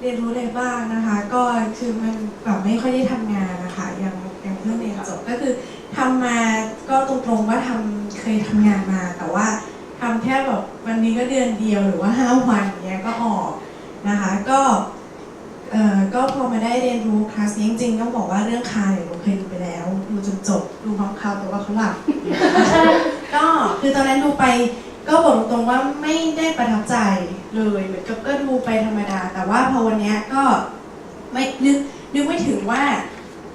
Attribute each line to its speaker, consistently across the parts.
Speaker 1: เรียนรู้อะไรบ้างนะคะ ก็คือมันแบบไม่ค่อยได้ทำงานนะคะยังยังเพิ่งเรียนจบก็คือทำมาก็ตรงๆว่าทำเคยทำงานมา แต่ว่าทำแค่แบบวันนี้ก็เดือนเดียวหรือว่าห้าวันอย่างเงี้ยก็ออกนะคะก็เอ่อก็พอมาได้เรียนรู้คลาสนี้จริงๆต้องบอกว่าเรื่องคาเนี่ยเราเคยดูไปแล้วดูจนจบดูพร้อมเขาแต่ว่าเขาหลับ ก็คือตอนนั้นดูไปก็บอกตรงๆว่าไม่ได้ประทับใจ เลยเหมือนกับก็ดูไปธรรมดา แต่ว่าพอวันนี้ก็ไม่นึกนึกไม่ถึงว่า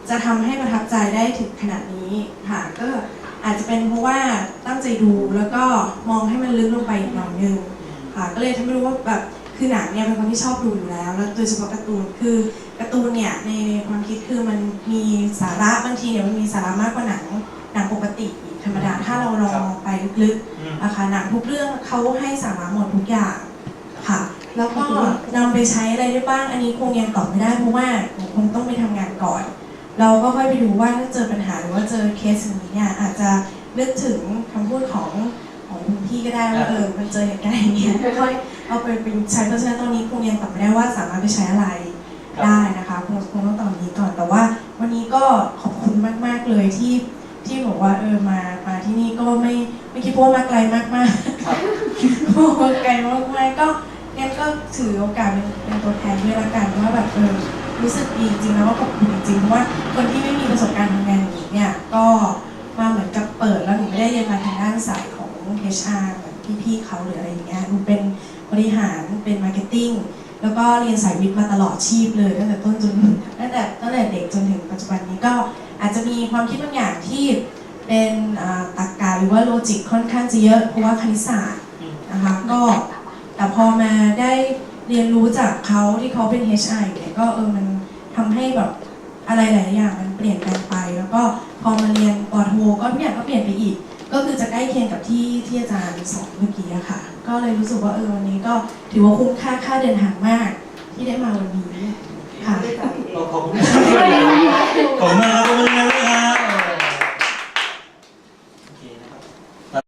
Speaker 1: จะทำให้ประทับใจได้ถึงขนาดนี้ค่ะก็อาจจะเป็นเพราะว่าตั้งใจดูแล้วก็มองให้มันลึกลงไปอีกหน่อยนึงค่ะก็เลยทำให้รู้ว่าแบบคือหนังเนี่ยเป็นคนที่ชอบดูอยู่แล้ว แล้วโดยเฉพาะการ์ตูนคือการ์ตูนเนี่ยในความคิดคือมันมีสาระบางทีเนี่ยมันมีสาระมากกว่าหนังหนังปกติธรรมดาถ้าเราลองไปลึกๆนะคะหนังทุกเรื่องเขาให้สาระหมดทุกอย่าง ค่ะ แล้วก็นำไปใช้อะไรได้บ้าง อันนี้คงยังตอบไม่ได้เพราะว่าผมคงต้องไปทำงานก่อน เราก็ค่อยไปดูว่าถ้าเจอปัญหาหรือว่าเจอเคสอย่างนี้เนี่ยอาจจะนึกถึงคำพูดของของคุณพี่ก็ได้ว่าเออมันเจอเหตุการณ์อย่างเงี้ยค่อยๆเอาไปเป็นใช้เพราะฉะนั้นตอนนี้คงยังตอบไม่ได้ว่าสามารถไปใช้อะไรได้นะคะคงคงต้องตอบนี้ก่อนแต่ว่า วันนี้ก็ขอบคุณมาก ๆเลยที่ที่บอกว่าเออมามาที่นี่ก็ไม่ไม่คิดว่ามาไกลมากๆ
Speaker 2: ครับ
Speaker 1: มาไกลมากๆก็ งั้นก็ถือโอกาสเป็นเป็นตัวแทนด้วยละกันว่าแบบเออรู้สึกดีจริงๆแล้วก็ขอบคุณจริงเพราะว่าคนที่ไม่มีประสบการณ์ทำงานอย่างนี้เนี่ยก็มาเหมือนกับเปิดแล้วหนูไม่ได้เรียนมาทางด้านสายของ HR เหมือนพี่ๆเขาหรืออะไรอย่างเงี้ยหนูเป็นบริหารเป็นมาร์เก็ตติ้งแล้วก็เรียนสายวิทย์มาตลอดชีพเลยตั้งแต่ต้นจนตั้งแต่ตั้งแต่เด็กจนถึงปัจจุบันนี้ก็อาจจะมีความคิดบางอย่างที่เป็นอ่าตรรกะหรือว่าโลจิกค่อนข้างจะเยอะเพราะว่าคณิตศาสตร์นะคะก็ แต่พอมาได้เรียนรู้จากเขาที่เขาเป็น HR อยู่เนี่ยก็เออมันทำให้แบบอะไรหลายอย่างมันเปลี่ยนแปลงไป แล้วก็พอมาเรียนปอโทก็ทุกอย่างก็เปลี่ยนไปอีก ก็คือจะใกล้เคียงกับที่ที่อาจารย์สอนเมื่อกี้อะค่ะ ก็เลยรู้สึกว่าเออวันนี้ก็ถือว่าคุ้มค่าค่าเดินทางมากที่ได้มาวันนี้